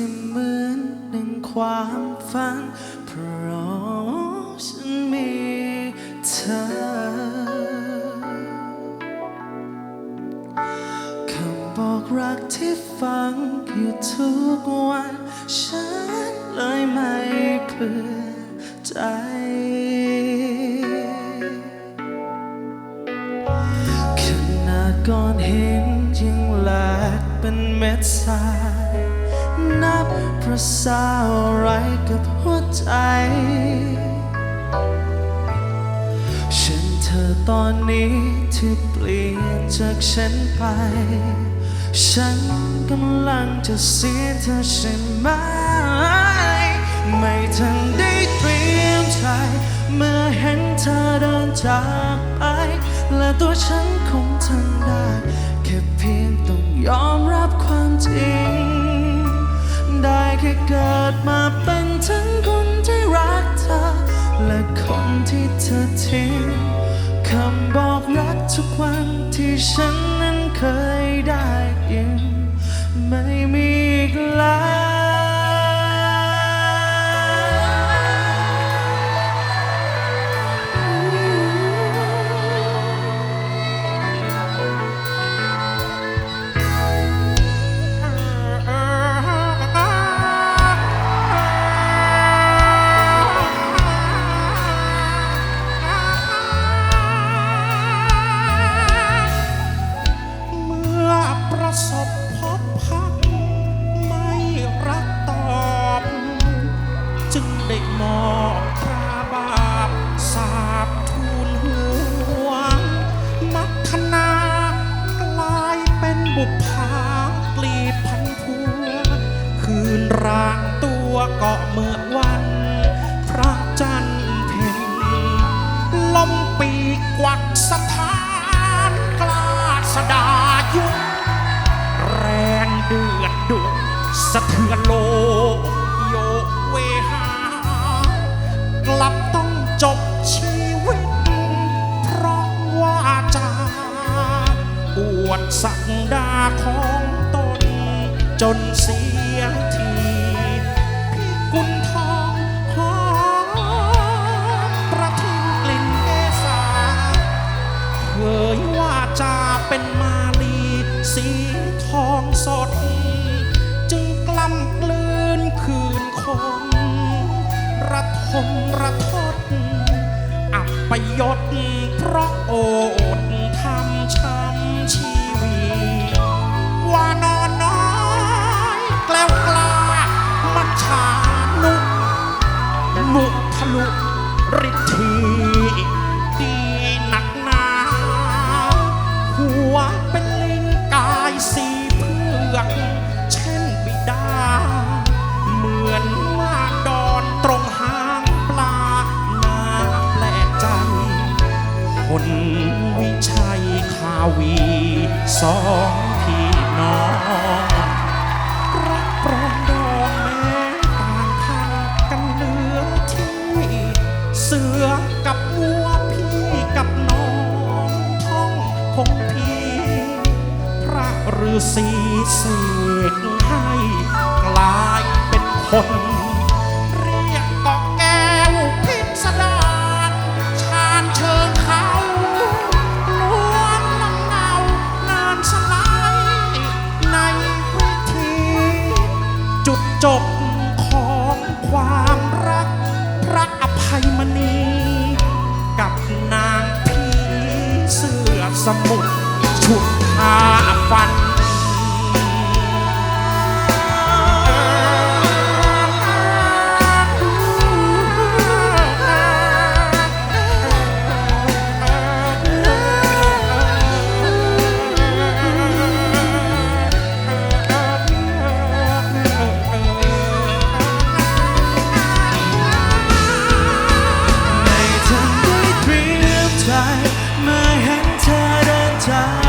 ที่เหมือนหนึ่งความฝัน เพราะฉันมีเธอคำบอกรักที่ฟังอยู่ทุกวัน ฉันเลยไม่เผื่อใจขนาดก้อนหินยังแหลกเป็นเม็ดทราย นับประสาอะไรกับหัวใจ ฉันเธอตอนนี้ที่เปลี่ยนจากฉันไป ฉันกำลังจะเสียเธอใช่ไหม ไม่ทันได้เตรียมใจเมื่อเห็นเธอเดินจากไป และตัวฉันคงทำได้ แค่เพียงต้องยอมรับความจริง ได้แค่เกิดมาเป็นทั้งคนที่รักเธอ และคนที่เธอทิ้งคำบอกรักทุกวันที่ฉันนั้นเคยได้ยิน ได้มองพราบาปสาบทูลหัวงมัทนากลายเป็นบุพภากลีบพันพัว คืนร่างตัวก็เมื่อ สักดาของตน จนเสียทีพี่กุนทองหอมประทินกลิ่นเกษาเผยว่าจะเป็นมาลีสีทองสด จึงกล้ำกลืนคืนคงระทมระทดอับประยศเพราะโอดทำช้ำ วีสองพี่น้อง รักปรองดองแม้ต่างทางกันเหลือที่ เสือกับวัวพี่กับน้องท้องพงพีพระฤาษีเสกให้กลายเป็นคน มุทรชุดทาฟันไม่ทันได้เตรียมใจเมื่อเห็นเธอ time.